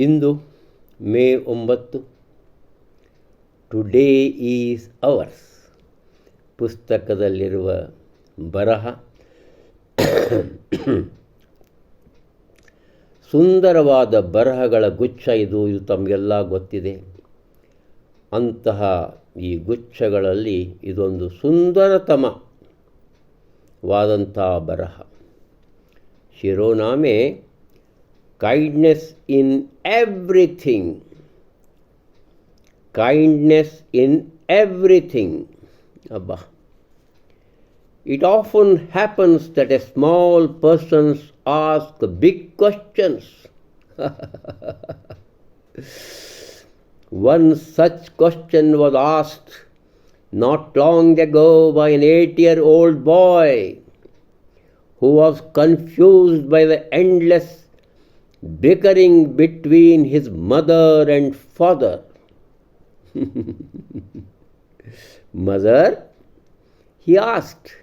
ಇಂದು ಮೇ ಒಂಬತ್ತು. Today is ours ಪುಸ್ತಕದಲ್ಲಿರುವ ಬರಹ. ಸುಂದರವಾದ ಬರಹಗಳ ಗುಚ್ಛ ಇದು ಇದು ತಮಗೆಲ್ಲ ಗೊತ್ತಿದೆ. ಅಂತಹ ಈ ಗುಚ್ಛಗಳಲ್ಲಿ ಇದೊಂದು ಸುಂದರತಮವಾದಂಥ ಬರಹ. ಶಿರೋನಾಮೆ kindness in everything. Kindness in everything. Abba. It often happens that a small person asks big questions. One such question was asked not long ago by an eight year old boy who was confused by the endless bickering between his mother and father. mother, he asked,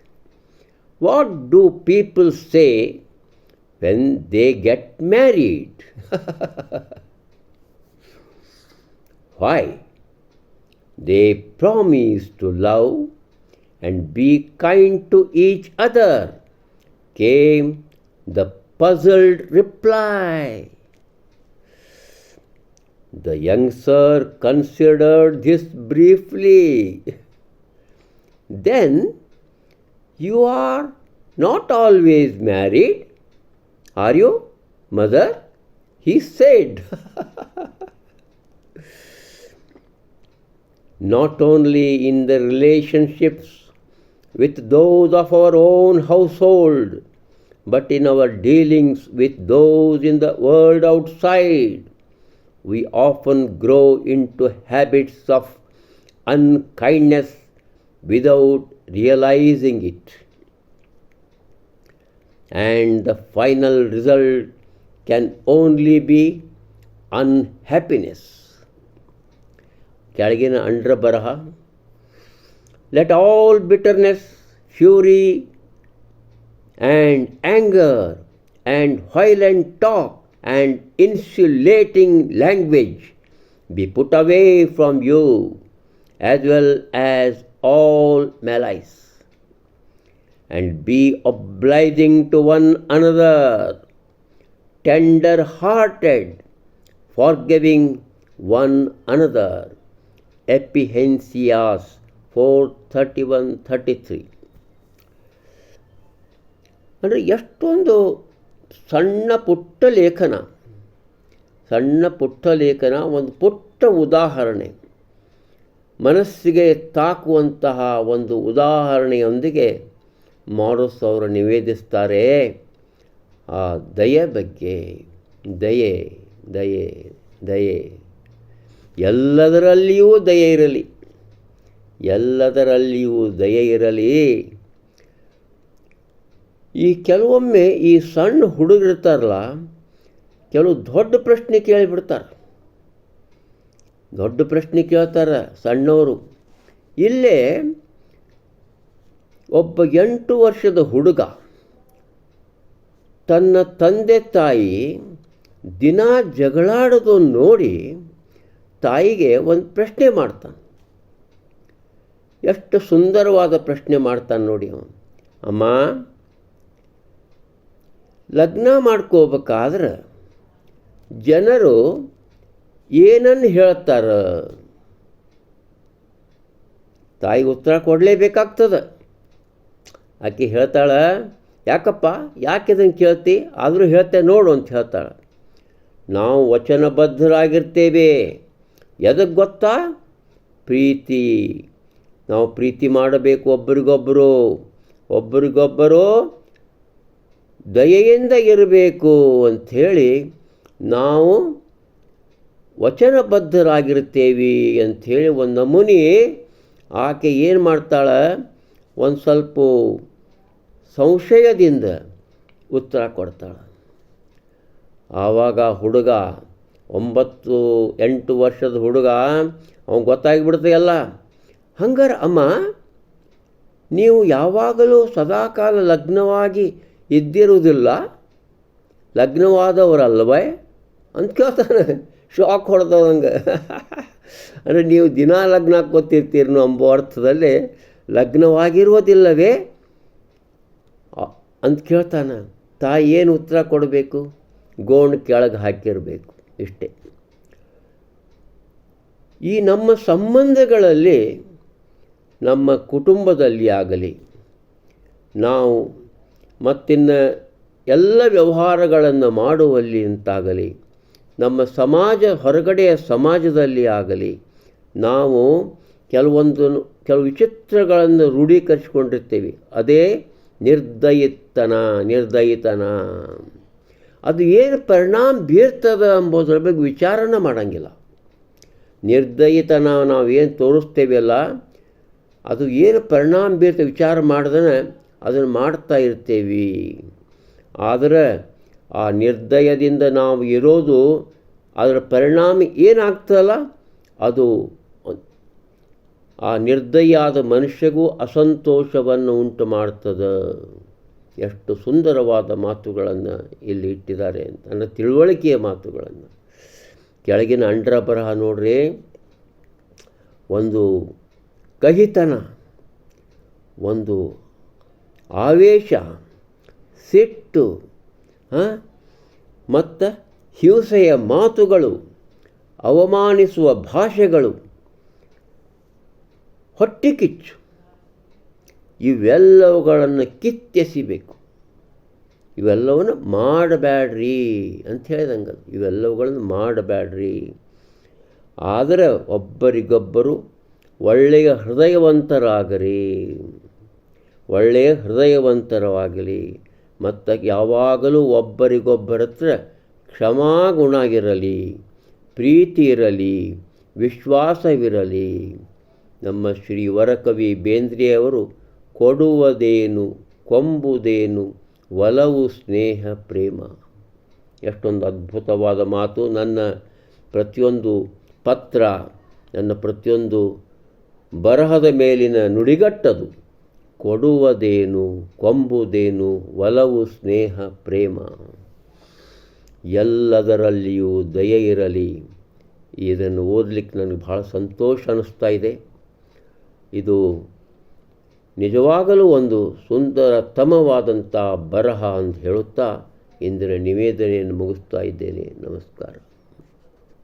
what do people say when they get married? Why? They promise to love and be kind to each other, came the puzzled reply. The young sir considered this briefly. Then you are not always married, are you, mother? He said. not only in the relationships with those of our own household, but in our dealings with those in the world outside, we often grow into habits of unkindness without realizing it. And the final result can only be unhappiness. ಕೆಳಗಿನ ಅಂಡ್ರ ಬರಹ let all bitterness fury and anger and violent talk and insulating language be put away from you, as well as all malice, and be obliging to one another, tender hearted, forgiving one another. Epihensias 431 33. ಅಂದರೆ ಎಷ್ಟೊಂದು ಸಣ್ಣ ಪುಟ್ಟ ಲೇಖನ. ಸಣ್ಣ ಪುಟ್ಟ ಲೇಖನ ಒಂದು ಪುಟ್ಟ ಉದಾಹರಣೆ. ಮನಸ್ಸಿಗೆ ತಾಕುವಂತಹ ಒಂದು ಉದಾಹರಣೆಯೊಂದಿಗೆ ಮಾರುಸ್ ಅವರು ನಿವೇದಿಸ್ತಾರೆ, ಆ ದಯೆ ಬಗ್ಗೆ. ದಯೆ ದಯೆ ದಯೆ. ಎಲ್ಲದರಲ್ಲಿಯೂ ದಯೆ ಇರಲಿ. ಎಲ್ಲದರಲ್ಲಿಯೂ ದಯೆ ಇರಲಿ. ಈ ಕೆಲವೊಮ್ಮೆ ಈ ಸಣ್ಣ ಹುಡುಗರಿರ್ತಾರಲ್ಲ, ಕೆಲವು ದೊಡ್ಡ ಪ್ರಶ್ನೆ ಕೇಳಿಬಿಡ್ತಾರೆ. ದೊಡ್ಡ ಪ್ರಶ್ನೆ ಕೇಳ್ತಾರೆ ಸಣ್ಣವರು. ಇಲ್ಲೇ ಒಬ್ಬ ಎಂಟು ವರ್ಷದ ಹುಡುಗ ತನ್ನ ತಂದೆ ತಾಯಿ ದಿನ ಜಗಳಾಡೋದು ನೋಡಿ ತಾಯಿಗೆ ಒಂದು ಪ್ರಶ್ನೆ ಮಾಡ್ತಾನೆ. ಎಷ್ಟು ಸುಂದರವಾದ ಪ್ರಶ್ನೆ ಮಾಡ್ತಾನೆ ನೋಡಿ ಅವನು. ಅಮ್ಮ ಲಗ್ನ ಮಾಡ್ಕೋಬೇಕಾದ್ರೆ ಜನರು ಏನನ್ನು ಹೇಳ್ತಾರ? ತಾಯಿ ಉತ್ತರ ಕೊಡಲೇಬೇಕಾಗ್ತದೆ. ಆಕೆ ಹೇಳ್ತಾಳೆ, ಯಾಕಪ್ಪ, ಯಾಕೆ ಇದನ್ನು ಕೇಳ್ತಿ? ಆದರೂ ಹೇಳ್ತೆ ನೋಡು ಅಂತ ಹೇಳ್ತಾಳೆ. ನಾವು ವಚನಬದ್ಧರಾಗಿರ್ತೇವೆ. ಎದಕ್ಕೆ ಗೊತ್ತಾ? ಪ್ರೀತಿ. ನಾವು ಪ್ರೀತಿ ಮಾಡಬೇಕು ಒಬ್ಬರಿಗೊಬ್ಬರು ಒಬ್ಬರಿಗೊಬ್ಬರು ದಯೆಯಿಂದ ಇರಬೇಕು ಅಂಥೇಳಿ ನಾವು ವಚನಬದ್ಧರಾಗಿರ್ತೇವೆ ಅಂಥೇಳಿ ಒಂದು ನಮೂನಿ ಆಕೆ ಏನು ಮಾಡ್ತಾಳೆ? ಒಂದು ಸ್ವಲ್ಪ ಸಂಶಯದಿಂದ ಉತ್ತರ ಕೊಡ್ತಾಳೆ. ಆವಾಗ ಹುಡುಗ, ಒಂಬತ್ತು, ಎಂಟು ವರ್ಷದ ಹುಡುಗ ಅವನು ಗೊತ್ತಾಗಿಬಿಡ್ತೆ ಎಲ್ಲ ಹಂಗಾರೆ ಅಮ್ಮ, ನೀವು ಯಾವಾಗಲೂ ಸದಾಕಾಲ ಲಗ್ನವಾಗಿ ಇದ್ದಿರುವುದಿಲ್ಲ, ಲಗ್ನವಾದವರಲ್ವೇ? ಅಂತ ಕೇಳ್ತಾನೆ. ಶಾಕ್ ಹೊಡೆದವಂಗೆ ಅಂದರೆ ನೀವು ದಿನ ಲಗ್ನ ಹಾಕ್ಕೊತಿರ್ತೀರಿ ಅಂಬೋ ಅರ್ಥದಲ್ಲಿ ಲಗ್ನವಾಗಿರುವುದಿಲ್ಲವೇ? ಅಂತ ಕೇಳ್ತಾನೆ. ತಾಯಿ ಏನು ಉತ್ತರ ಕೊಡಬೇಕು? ಗೋಣ್ ಕೆಳಗೆ ಹಾಕಿರಬೇಕು ಇಷ್ಟೇ. ಈ ನಮ್ಮ ಸಂಬಂಧಗಳಲ್ಲಿ, ನಮ್ಮ ಕುಟುಂಬದಲ್ಲಿ ಆಗಲಿ, ನಾವು ಮತ್ತಿನ್ನು ಎಲ್ಲ ವ್ಯವಹಾರಗಳನ್ನು ಮಾಡುವಲ್ಲಿ ಅಂತಾಗಲಿ, ನಮ್ಮ ಸಮಾಜ ಹೊರಗಡೆಯ ಸಮಾಜದಲ್ಲಿ ಆಗಲಿ, ನಾವು ಕೆಲವೊಂದು ಕೆಲವು ವಿಚಿತ್ರಗಳನ್ನು ರೂಢೀಕರಿಸಿಕೊಂಡಿರ್ತೀವಿ. ಅದೇ ನಿರ್ದಯಿತನ ನಿರ್ದಯಿತನ. ಅದು ಏನು ಪರಿಣಾಮ ಬೀರ್ತದೆ ಎಂಬುದರ ಬಗ್ಗೆ ವಿಚಾರನ ಮಾಡೋಂಗಿಲ್ಲ. ನಿರ್ದಯಿತನ ನಾವು ಏನು ತೋರಿಸ್ತೇವೆಲ್ಲ ಅದು ಏನು ಪರಿಣಾಮ ಬೀರ್ತ ವಿಚಾರ ಮಾಡ್ದೇ ಅದನ್ನು ಮಾಡ್ತಾ ಇರ್ತೇವೆ. ಆದರೆ ಆ ನಿರ್ದಯದಿಂದ ನಾವು ಇರೋದು ಅದರ ಪರಿಣಾಮ ಏನಾಗ್ತಲ್ಲ ಅದು ಆ ನಿರ್ದಯಾದ ಮನುಷ್ಯಗೂ ಅಸಂತೋಷವನ್ನು ಉಂಟು ಮಾಡ್ತದೆ. ಎಷ್ಟು ಸುಂದರವಾದ ಮಾತುಗಳನ್ನು ಇಲ್ಲಿ ಇಟ್ಟಿದ್ದಾರೆ ನನ್ನ ತಿಳುವಳಿಕೆಯ ಮಾತುಗಳನ್ನು. ಕೆಳಗಿನ ಅಂಡ್ರ ಬರಹ ನೋಡ್ರಿ. ಒಂದು ಕಹಿತನ, ಒಂದು ಆವೇಶ, ಸಿಟ್ಟು ಮತ್ತು ಹಿಂಸೆಯ ಮಾತುಗಳು, ಅವಮಾನಿಸುವ ಭಾಷೆಗಳು ಹೊಟ್ಟೆ ಕಿಚ್ಚು ಇವೆಲ್ಲವುಗಳನ್ನು ಕಿತ್ತೆಸಿಬೇಕು. ಇವೆಲ್ಲವನ್ನು ಮಾಡಬೇಡ್ರಿ ಅಂತ ಹೇಳಿದಂಗೆ. ಇವೆಲ್ಲವುಗಳನ್ನು ಮಾಡಬೇಡ್ರಿ. ಆದರೆ ಒಬ್ಬರಿಗೊಬ್ಬರು ಒಳ್ಳೆಯ ಹೃದಯವಂತರಾಗರಿ. ಒಳ್ಳೆಯ ಹೃದಯವಂತರವಾಗಲಿ. ಮತ್ತು ಯಾವಾಗಲೂ ಒಬ್ಬರಿಗೊಬ್ಬರ ಹತ್ರ ಕ್ಷಮಾಗುಣ ಇರಲಿ ಪ್ರೀತಿ ಇರಲಿ ವಿಶ್ವಾಸವಿರಲಿ. ನಮ್ಮ ಶ್ರೀ ವರಕವಿ ಬೇಂದ್ರೆಯವರು ಕೊಡುವುದೇನು, ಕೊಂಬುದೇನು, ಒಲವು, ಸ್ನೇಹ, ಪ್ರೇಮ. ಎಷ್ಟೊಂದು ಅದ್ಭುತವಾದ ಮಾತು. ನನ್ನ ಪ್ರತಿಯೊಂದು ಪತ್ರ, ನನ್ನ ಪ್ರತಿಯೊಂದು ಬರಹದ ಮೇಲಿನ ನುಡಿಗಟ್ಟದು. ಕೊಡುವುದೇನು? ಕೊಂಬುದೇನು? ಒಲವು, ಸ್ನೇಹ, ಪ್ರೇಮ? ಎಲ್ಲದರಲ್ಲಿಯೂ ದಯೆ ಇರಲಿ. ಇದನ್ನು ಓದಲಿಕ್ಕೆ ನನಗೆ ಭಾಳ ಸಂತೋಷ ಅನ್ನಿಸ್ತಾ ಇದೆ. ಇದು ನಿಜವಾಗಲೂ ಒಂದು ಸುಂದರತಮವಾದಂಥ ಬರಹ ಅಂತ ಹೇಳುತ್ತಾ ಇಂದಿನ ನಿವೇದನೆಯನ್ನು ಮುಗಿಸ್ತಾ ಇದ್ದೇನೆ. ನಮಸ್ಕಾರ.